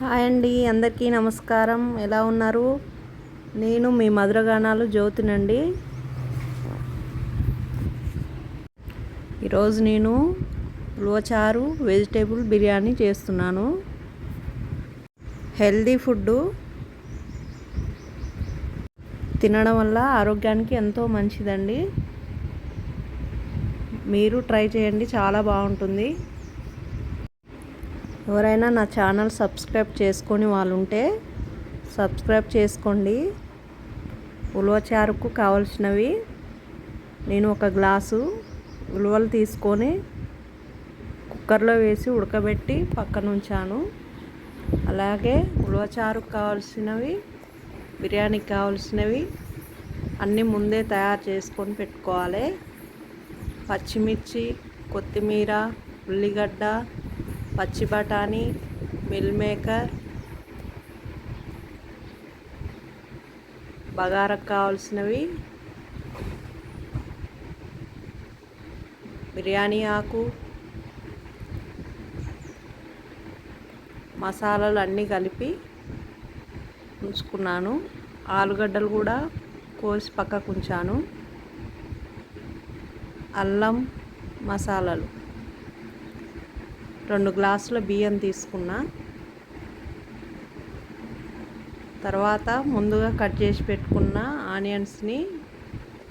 Hi అండి అందరికీ నమస్కారం. ఎలా ఉన్నారు? నేను మీ మధురగానాలు జ్యోతినండి. ఈరోజు నేను ఉలవచారు వెజిటేబుల్ బిర్యానీ చేస్తున్నాను. హెల్దీ ఫుడ్ తినడం వల్ల ఆరోగ్యానికి ఎంతో మంచిదండి. మీరు ట్రై చేయండి చాలా బాగుంటుంది. ఎవరైనా నా ఛానల్ సబ్స్క్రైబ్ చేసుకొని వాళ్ళు ఉంటే సబ్స్క్రైబ్ చేసుకోండి. ఉలవచారుకు కావలసినవి. నేను ఒక గ్లాసు ఉలవలు తీసుకొని కుక్కర్లో వేసి ఉడకబెట్టి పక్కన ఉంచాను అలాగే ఉలవచారుకు కావాల్సినవి బిర్యానీకి కావలసినవి అన్నీ ముందే తయారు చేసుకొని పెట్టుకోవాలి. పచ్చిమిర్చి కొత్తిమీర ఉల్లిగడ్డ పచ్చి బఠానీ మిల్ మేకర్ బగారకు కావాల్సినవి బిర్యానీ ఆకు మసాలాలు అన్నీ కలిపి ఉంచుకున్నాను. ఆలుగడ్డలు కూడా కోసి పక్కకు ఉంచాను. అల్లం మసాలాలు. రెండు గ్లాసుల బియ్యం తీసుకున్నా. తర్వాత ముందుగా కట్ చేసి పెట్టుకున్న ఆనియన్స్ని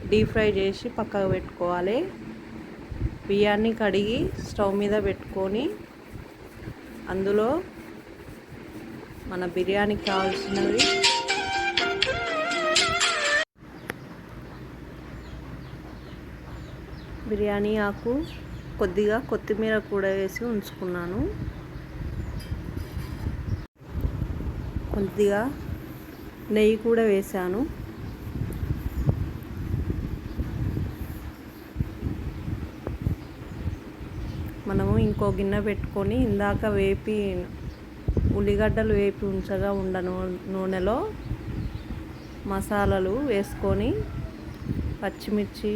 డీప్ ఫ్రై చేసి పక్కకు పెట్టుకోవాలి. బియ్యాన్ని కడిగి స్టవ్ మీద పెట్టుకొని అందులో మన బిర్యానీకి కావాల్సినవి బిర్యానీ ఆకు కొద్దిగా కొత్తిమీర కూడా వేసి ఉంచుకున్నాను. కొద్దిగా నెయ్యి కూడా వేసాను. మనము ఇంకో గిన్నె పెట్టుకొని ఇందాక వేపి ఉల్లిగడ్డలు వేపి ఉంచగా ఉండ నూనెలో మసాలాలు వేసుకొని పచ్చిమిర్చి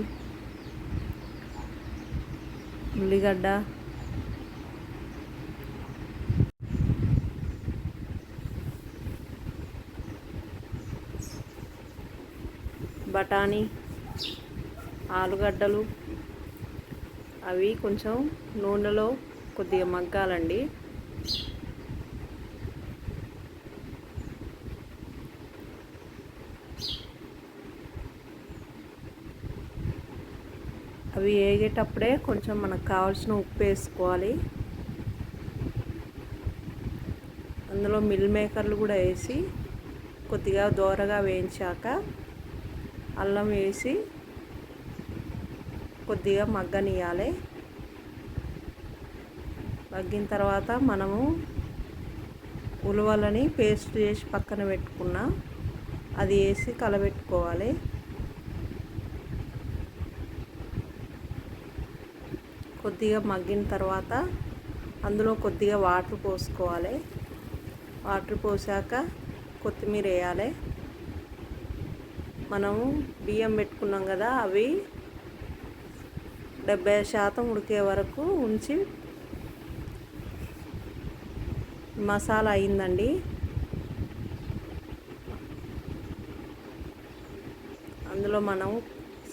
ఉల్లిగడ్డ. బఠానీ ఆలుగడ్డలు. అవి కొంచెం నూనెలో కొద్దిగా మగ్గాలండి. అవి వేగేటప్పుడే కొంచెం మనకు కావాల్సిన ఉప్పు వేసుకోవాలి. అందులో మిల్ మేకర్లు కూడా వేసి కొద్దిగా దోరగా వేయించాక అల్లం వేసి కొద్దిగా మగ్గనియాలి మగ్గిన తర్వాత మనము ఉలవలని పేస్ట్ చేసి పక్కన పెట్టుకున్న అది వేసి కలబెట్టుకోవాలి. కొద్దిగా మగ్గిన తర్వాత అందులో కొద్దిగా వాటర్ పోసుకోవాలి. వాటర్ పోసాక కొత్తిమీర వేయాలి. మనము బియ్యం పెట్టుకున్నాం కదా అవి డెబ్బై శాతం ఉడికే వరకు ఉంచి మసాలా అయిందండి. అందులో మనం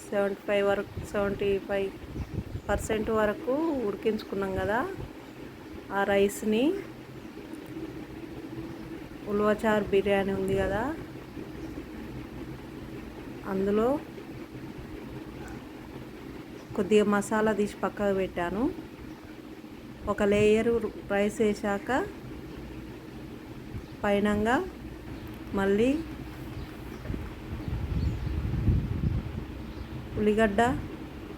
సెవెంటీ ఫైవ్ వరకు సెవెంటీ ఫైవ్ పర్సెంట్ వరకు ఉడికించుకున్నాం కదా ఆ రైస్ని. ఉల్వచార్ బిర్యానీ ఉంది కదా. అందులో కొద్దిగా మసాలా తీసి పక్కకు పెట్టాను. ఒక లేయర్ రైస్ వేసాక పైనంగా మళ్ళీ ఉల్లిగడ్డ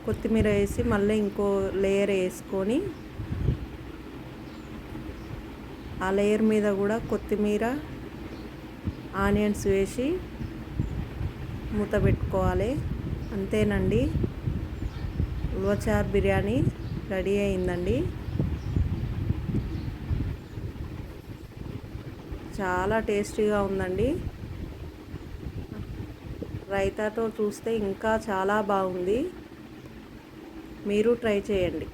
కొత్తిమీర వేసి మళ్ళీ ఇంకో లేయర్ వేసుకొని ఆ లేయర్ మీద కూడా కొత్తిమీర ఆనియన్స్ వేసి మూత పెట్టుకోవాలి. అంతేనండి. ఉల్వచార్ బిర్యానీ రెడీ అయిందండి. చాలా టేస్టీగా ఉందండి. రైతాతో చూస్తే ఇంకా చాలా బాగుంది. మీరు ట్రై చేయండి.